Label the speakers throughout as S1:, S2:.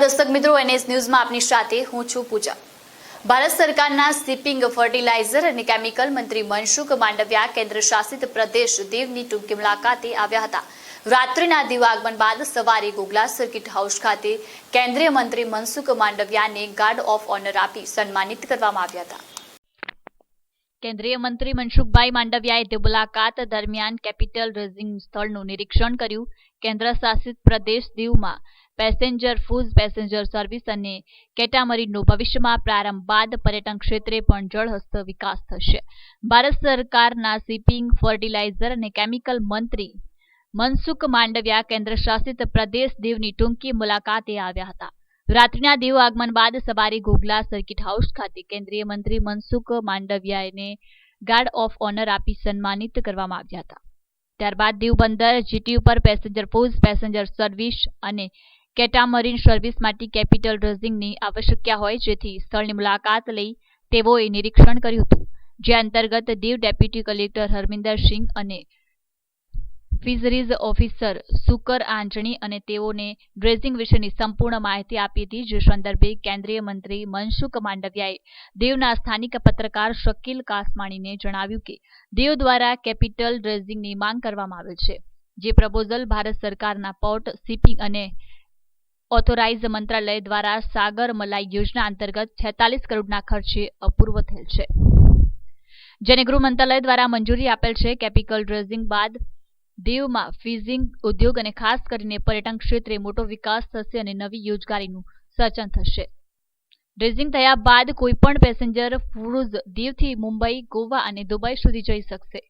S1: દર્શક મિત્રો, એનએસ ન્યૂઝમાં આપની સાથે હું છું પૂજા. ભારત સરકારના સ્લીપિંગ ફર્ટિલાઇઝર અને કેમિકલ મંત્રી મનસુખ માંડવિયા કેન્દ્ર શાસિત પ્રદેશ દીવની ટૂંકી મુલાકાતે આવ્યા હતા. રાત્રિના દિવાગમન બાદ સવારે ગોગલા સર્કિટ હાઉસ ખાતે કેન્દ્રીય મંત્રી મનસુખ માંડવિયાને ગાર્ડ ઓફ ઓનર આપી સન્માનિત કરવામાં આવ્યા હતા. કેન્દ્રીય મંત્રી મનસુખભાઈ માંડવિયાએ મુલાકાત દરમિયાન કેપિટલ રેઝિંગ સ્થળનું નિરીક્ષણ કર્યું. કેન્દ્ર શાસિત પ્રદેશ દીવમાં પેસેન્જર ફૂઝ પેસેન્જર સર્વિસ અને કેટામરીનનો ભવિષ્યમાં પ્રારંભ બાદ પર્યટન ક્ષેત્રે પણ જળહસ્ત વિકાસ થશે. ભારત સરકારના શિપિંગ, ફર્ટિલાઇઝર અને કેમિકલ મંત્રી મનસુખ માંડવિયા કેન્દ્ર શાસિત પ્રદેશ દીવની ટૂંકી મુલાકાતે આવ્યા હતા. રાત્રિના દેવ આગમન બાદ સવારે ગોગલા સર્કિટ હાઉસ ખાતે કેન્દ્રીય મંત્રી મનસુખ માંડવિયાને ગાર્ડ ઓફ ઓનર આપી સન્માનિત કરવામાં આવ્યા હતા. ત્યારબાદ દીવ જીટી ઉપર પેસેન્જર ફૂઝ પેસેન્જર સર્વિસ અને કેટામરીન સર્વિસ માટે કેપિટલ રેઝિંગની આવશ્યકતા હોય જેથી સ્થળની મુલાકાત લઈ તેઓએ નિરીક્ષણ કર્યું હતું. જે અંતર્ગત દીવ ડેપ્યુટી કલેક્ટર હરમિંદર સિંહ અને ફિશરીઝ ઓફિસર સુકર આંજણી અને તેઓને ડ્રેઝિંગ વિશેની સંપૂર્ણ માહિતી આપી હતી, જે સંદર્ભે કેન્દ્રીય મંત્રી મનસુખ માંડવિયાએ દેવના સ્થાનિક પત્રકાર શકીલ કાસમાણીને જણાવ્યું કે દેવ દ્વારા કેપિટલ ડ્રેઝિંગની માંગ કરવામાં આવે છે, જે પ્રપોઝલ ભારત સરકારના પોર્ટ શિપિંગ અને ઓથોરાઇઝ મંત્રાલય દ્વારા સાગર મલાઈ યોજના અંતર્ગત છેતાલીસ કરોડના ખર્ચે અપૂર્વ થયેલ છે. જેને ગૃહ મંત્રાલય દ્વારા મંજૂરી આપેલ છે કેપિકલ ડ્રેઝિંગ બાદ દીવમાં ફિઝિંગ ઉદ્યોગ અને ખાસ કરીને પર્યટન ક્ષેત્રે મોટો વિકાસ થશે અને નવી રોજગારીનું સર્જન થશે. ડ્રેઝિંગ થયા બાદ કોઈપણ પેસેન્જર ક્રૂઝ દીવથી મુંબઈ, ગોવા અને દુબઈ સુધી જઈ શકશે.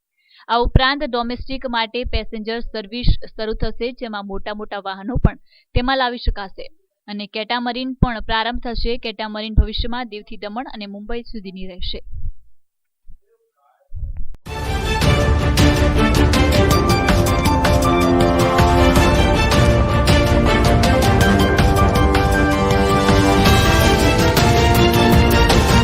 S1: આ ઉપરાંત ડોમેસ્ટિક માટે પેસેન્જર સર્વિસ શરૂ થશે, જેમાં મોટા મોટા વાહનો પણ તેમાં લાવી શકાશે. અને કેટામરીન પણ પ્રારંભ થશે. કેટામરીન ભવિષ્યમાં દીવથી દમણ અને મુંબઈ સુધીની રહેશે.